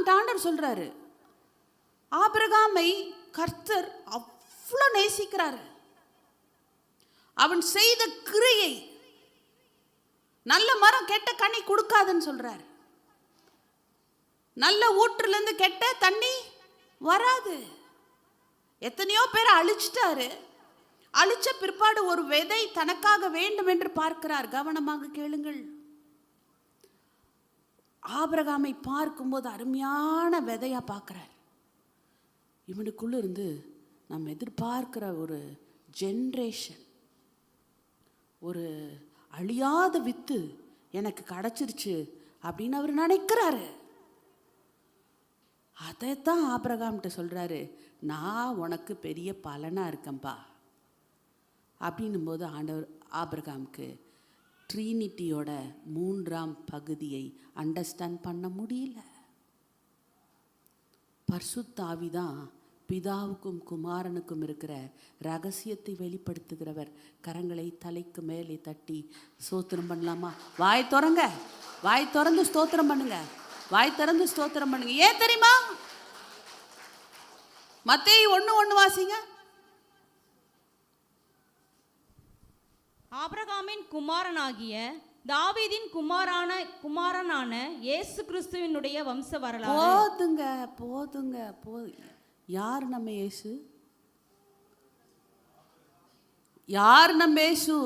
Abraham டாண்டர் சொல்றாரு. ஆபிரகாமை கர்த்தர் அவ்வளோ நேசிக்கிறாரு. அவன் செய்த கிரியை நல்ல மரம் கெட்ட கனி கொடுக்காதுன்னு சொல்றாரு. நல்ல ஊற்றுல இருந்து கெட்ட தண்ணி வராது. எத்தனையோ பேரை அழிச்சிட்டாரு. அழிச்ச பிற்பாடு ஒரு விதை தனக்காக வேண்டும் என்று பார்க்கிறார். கவனமாக கேளுங்கள். ஆபிரகாமை பார்க்கும்போது அருமையான விதையாக பார்க்குறார். இவனுக்குள்ளே இருந்து நம்ம எதிர்பார்க்கிற ஒரு ஜென்ரேஷன் ஒரு அழியாத வித்து எனக்கு கிடச்சிருச்சு அப்படின்னு அவர் நினைக்கிறாரு. அதைத்தான் ஆபரகாம்கிட்ட சொல்கிறாரு நான் உனக்கு பெரிய பலனாக இருக்கேன்பா. அப்படின்னும் போது ஆண்டவர் ஆபரகாமுக்கு ட்ரீனிட்டியோட மூன்றாம் பகுதியை அண்டர்ஸ்டாண்ட் பண்ண முடியல. பர்சுத்தாவி தான் பிதாவுக்கும் குமாரனுக்கும் இருக்கிற ரகசியத்தை வெளிப்படுத்துகிறவர். கரங்களை தலைக்கு மேலே தட்டி ஸ்தோத்திரம் பண்ணலாமா? வாய் திறங்க. வாய் திறந்து ஸ்தோத்திரம் பண்ணுங்க. வாய் திறந்து ஸ்தோத்திரம் பண்ணுங்க. ஏன் தெரியுமா? மத்தேயு ஒன்று ஒன்று வாசிங்க. ஆபிரகாமின் குமாரனாகிய தாவீதின் குமாரான குமாரனான இயேசு கிறிஸ்துவினுடைய வம்ச வரலாறு. போதுங்க போதுங்க போ யார் நம்ம இயேசு? யார் நம்ம இயேசு?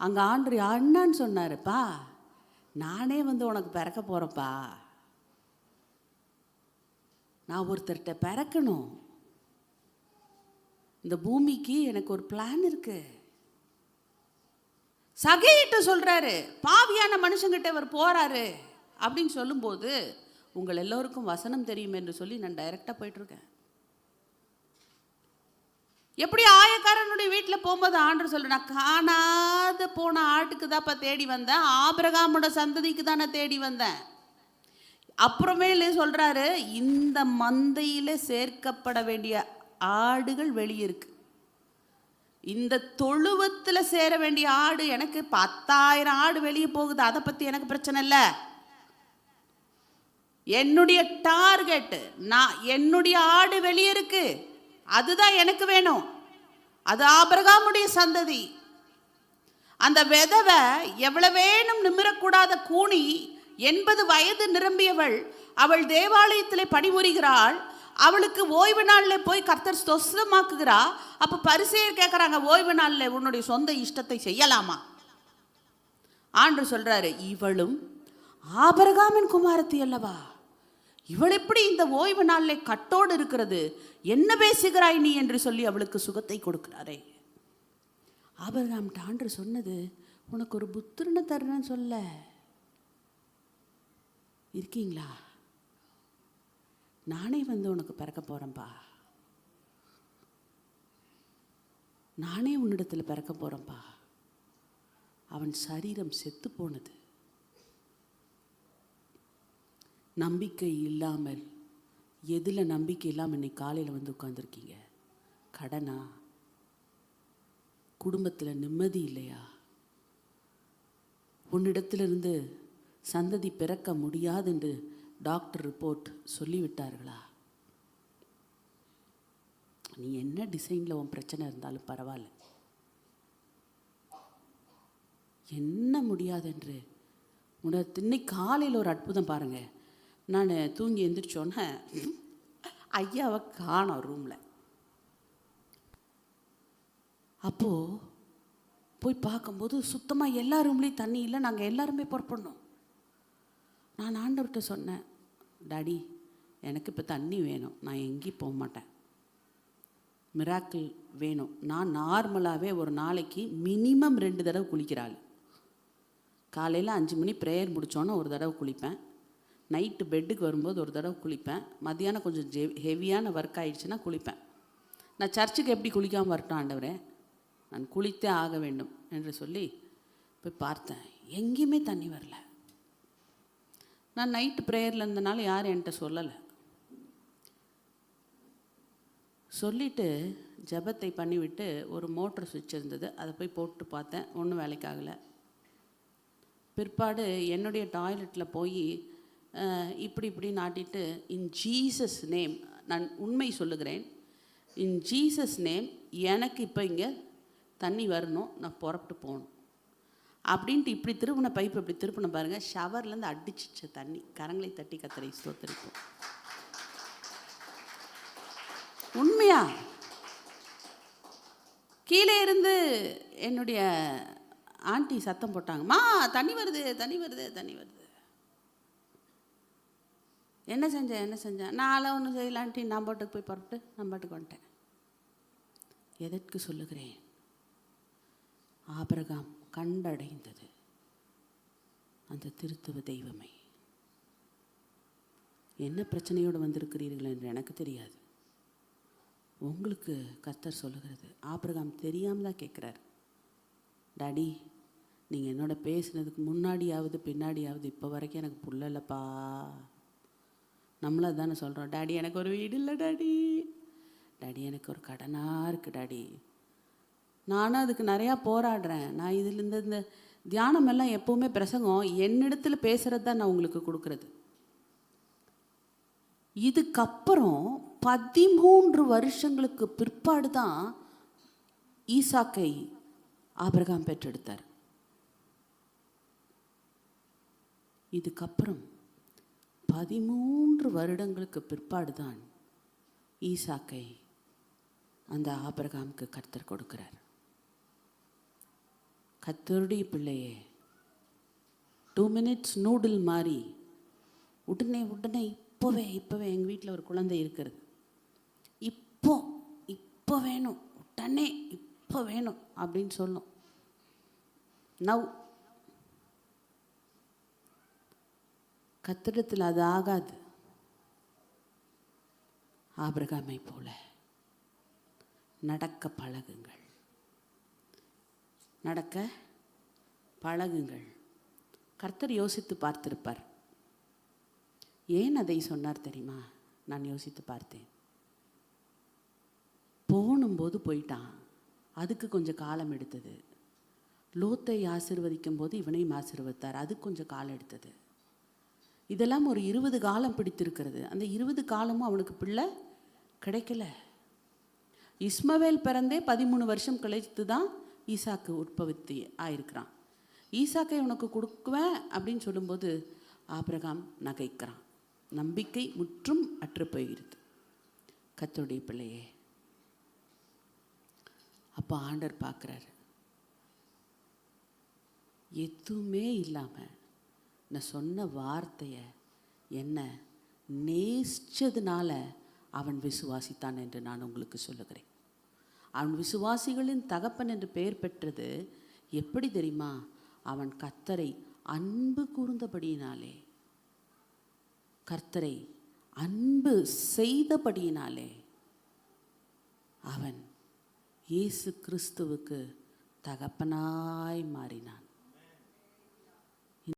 அங்க ஆண்டு அண்ணான்னு சொன்னாருப்பா. நானே வந்து உனக்கு பிறக்க போகிறப்பா நான் ஒருத்தர்கிட்ட பிறக்கணும். இந்த பூமிக்கு எனக்கு ஒரு பிளான் இருக்குது சகையிட்ட சொல்கிறாரு பாவியான மனுஷங்கிட்ட இவர் போகிறாரு அப்படின்னு சொல்லும்போது உங்கள் எல்லோருக்கும் வசனம் தெரியும் என்று சொல்லி நான் டைரெக்டாக போயிட்டுருக்கேன். எப்படி ஆயக்காரனுடைய வீட்டில் போகும்போது ஆண்டு சொல்ற நான் காணாத போன ஆட்டுக்கு தான்ப்பா தேடி வந்தேன் ஆபிரகாமோட சந்ததிக்கு தானே தேடி வந்தேன். அப்புறமேலே சொல்கிறாரு இந்த மந்தையில் சேர்க்கப்பட வேண்டிய ஆடுகள் வெளியே இருக்குது இந்த தொழுவத்தில் சேர வேண்டிய ஆடு எனக்கு பத்தாயிரம் ஆடு வெளியே போகுது. அதை பற்றி எனக்கு பிரச்சனை இல்லை. என்னுடைய டார்கெட்டு நான் என்னுடைய ஆடு வெளியே இருக்கு. அதுதான் எனக்கு வேணும். அது ஆபரகாமுடைய சந்ததி. அந்த விதவை எவ்வளவு வேணும் நிமிரக்கூடாத கூனி எண்பது வயது நிரம்பியவள் அவள் தேவாலயத்திலே பணிபுரிகிறாள். அவளுக்கு ஓய்வு நாளில் போய் கர்த்தர் சொஸ்தமாக்குகிறா அப்போ பரிசையர் கேட்குறாங்க ஓய்வு நாளில் உன்னுடைய சொந்த இஷ்டத்தை செய்யலாமா? ஆண்டு சொல்கிறாரு இவளும் ஆபரகாமின் குமாரத்தி அல்லவா? இவள் எப்படி இந்த ஓய்வு நாளில் கட்டோடு இருக்கிறது? என்ன பேசுகிறாய் நீ? என்று சொல்லி அவளுக்கு சுகத்தை கொடுக்கிறாரே. ஆபரகாம் ஆண்டு சொன்னது உனக்கு ஒரு புத்திரனை தருணன்னு சொல்ல. இருக்கீங்களா? நானே வந்து உனக்கு பிறக்க போகிறேன்ப்பா நானே உன்னிடத்தில் பிறக்க போகிறேன்ப்பா அவன் சரீரம் செத்து போனது. நம்பிக்கை இல்லாமல் எதில் நம்பிக்கை இல்லாமல் இன்னைக்கு காலையில் வந்து உட்காந்துருக்கீங்க கடனா? குடும்பத்தில் நிம்மதி இல்லையா? உன்னிடத்திலிருந்து சந்ததி பிறக்க முடியாது என்று டாக்டர் ரிப்போர்ட் சொல்லிவிட்டார்களா? நீ என்ன டிசைனில் உன் பிரச்சனை இருந்தாலும் பரவாயில்ல. என்ன முடியாதென்று? உனக்கு இன்னைக்கு காலையில் ஒரு அற்புதம் பாருங்க. நான் தூங்கி எந்திரிச்சோன்னே ஐயாவை காணோம் ரூமில். அப்போது போய் பார்க்கும்போது சுத்தமாக எல்லா ரூம்லேயும் தண்ணி இல்லை நாங்கள் எல்லாருமே புறப்படணும். நான் ஆண்டவர்கிட்ட சொன்னேன் டாடி எனக்கு இப்போ தண்ணி வேணும். நான் எங்கேயும் போக மாட்டேன். மிராக்கிள் வேணும். நான் நார்மலாகவே ஒரு நாளைக்கு மினிமம் ரெண்டு தடவை குளிக்கிறாள் காலையில் அஞ்சு மணி ப்ரேயர் முடித்தோன்னே ஒரு தடவை குளிப்பேன். நைட்டு பெட்டுக்கு வரும்போது ஒரு தடவை குளிப்பேன். மதியானம் கொஞ்சம் ஜெ ஹெவியான ஒர்க் ஆகிடுச்சுன்னா குளிப்பேன். நான் சர்ச்சுக்கு எப்படி குளிக்காமல் வரட்டும் ஆண்டவரே? நான் குளித்தே ஆக வேண்டும் என்று சொல்லி போய் பார்த்தேன். எங்கேயுமே தண்ணி வரல. நான் நைட்டு ப்ரேயரில் இருந்தனால யாரும் என்கிட்ட சொல்லலை. சொல்லிட்டு ஜெபத்தை பண்ணிவிட்டு ஒரு மோட்டர் சுவிட்ச் இருந்தது. அதை போய் போட்டு பார்த்தேன். ஒன்றும் வேலைக்காகலை பிற்பாடு என்னுடைய டாய்லெட்டில் போய் இப்படி இப்படி நாட்டிட்டு இன் ஜீசஸ் நேம் நான் உண்மை சொல்லுகிறேன். இன் ஜீசஸ் நேம் எனக்கு இப்போ இங்கே தண்ணி வரணும். நான் புறப்பட்டு போகணும். அப்படின்ட்டு இப்படி திருப்பின பைப் இப்படி திருப்பின பாருங்கள் ஷவர்லேருந்து அடிச்சிச்சு தண்ணி. கரங்களை தட்டி கத்தரை ஸ்தோத்தரிப்போம். உண்மையா? கீழே இருந்து என்னுடைய ஆண்டி சத்தம் போட்டாங்கம்மா தண்ணி வருது தண்ணி வருது தண்ணி வருது. என்ன செஞ்சேன் என்ன செஞ்சேன் நான் ஒன்றும் செய்யல ஆண்டி நான் பாட்டுக்கு போய் புறப்பட்டு நான் பாட்டுக்கு வந்துட்டேன். எதற்கு சொல்லுகிறேன்? ஆபிரகாம் கண்டடைந்தது. அந்த திருத்துவ தெய்வமை. என்ன பிரச்சனையோடு வந்திருக்கிறீர்கள் என்று எனக்கு தெரியாது. உங்களுக்கு கத்தர் சொல்லுகிறது. ஆபிரகாம் தெரியாமல் தான் கேட்குறாரு. டாடி நீங்கள் என்னோட பேசுனதுக்கு முன்னாடியாவது பின்னாடியாவது இப்போ வரைக்கும் எனக்கு புள்ளலப்பா நம்மளும் தானே சொல்கிறோம் டாடி எனக்கு ஒரு வீடு இல்லை டாடி. டாடி எனக்கு ஒரு கடனாக இருக்குது டாடி. நானும் அதுக்கு நிறையா போராடுறேன். நான் இதில் இந்த இந்த தியானம் எப்போவுமே பிரசங்கம் என்னிடத்துல பேசுகிறது தான் நான் உங்களுக்கு கொடுக்குறது. இதுக்கப்புறம் பதிமூன்று வருஷங்களுக்கு பிற்பாடு தான் ஈசாக்கை ஆபிரகாம் பெற்றெடுத்தார். இதுக்கப்புறம் பதிமூன்று வருடங்களுக்கு பிற்பாடு தான் ஈசாக்கை அந்த ஆபிரகாமுக்கு கர்த்தர் கொடுக்கிறார். கத்தருடைய பிள்ளையே. டூ மினிட்ஸ் நூடுல் மாதிரி உடனே உடனே இப்போவே இப்போவே எங்கள் வீட்டில் ஒரு குழந்தை இருக்கிறது இப்போ இப்போ வேணும். உடனே இப்போ வேணும் அப்படின்னு சொல்லும். நவ் கத்திடத்தில் அது ஆகாது. ஆபிரகாமை போல நடக்க பழகுங்கள். நடக்க பழகுங்கள். கர்த்தர் யோசித்து பார்த்திருப்பார். ஏன் அதை சொன்னார் தெரியுமா? நான் யோசித்து பார்த்தேன். போனும்போது போயிட்டான். அதுக்கு கொஞ்சம் காலம் எடுத்தது. லோத்தை ஆசிர்வதிக்கும் போது இவனையும் ஆசிர்வதித்தார். அது கொஞ்சம் காலம் எடுத்தது. இதெல்லாம் ஒரு இருபது காலம் பிடித்திருக்கிறது. அந்த இருபது காலமும் அவனுக்கு பிள்ளை கிடைக்கல. இஸ்மவேல் பிறந்தே பதிமூணு வருஷம் கழித்து தான் ஈசாக்கு உற்பத்தி ஆயிருக்கிறான். ஈசாக்கை உனக்கு கொடுக்குவேன் அப்படின்னு சொல்லும்போது ஆபிரகாம் நகைக்கிறான். நம்பிக்கை முற்றும் அற்று போயிருது. கத்தோடைய பிள்ளையே அப்போ ஆண்டர் பார்க்குறாரு எதுவுமே இல்லாமல் நான் சொன்ன வார்த்தையை என்ன நேசிச்சதுனால அவன் விசுவாசித்தான் என்று நான் உங்களுக்கு சொல்லுகிறேன். அவன் விசுவாசிகளின் தகப்பன் என்று பெயர் பெற்றது. எப்படி தெரியுமா? அவன் கர்த்தரை அன்பு கூர்ந்தபடியினாலே. கர்த்தரை அன்பு செய்தபடியினாலே. அவன் இயேசு கிறிஸ்துவுக்கு தகப்பனாய் மாறினான்.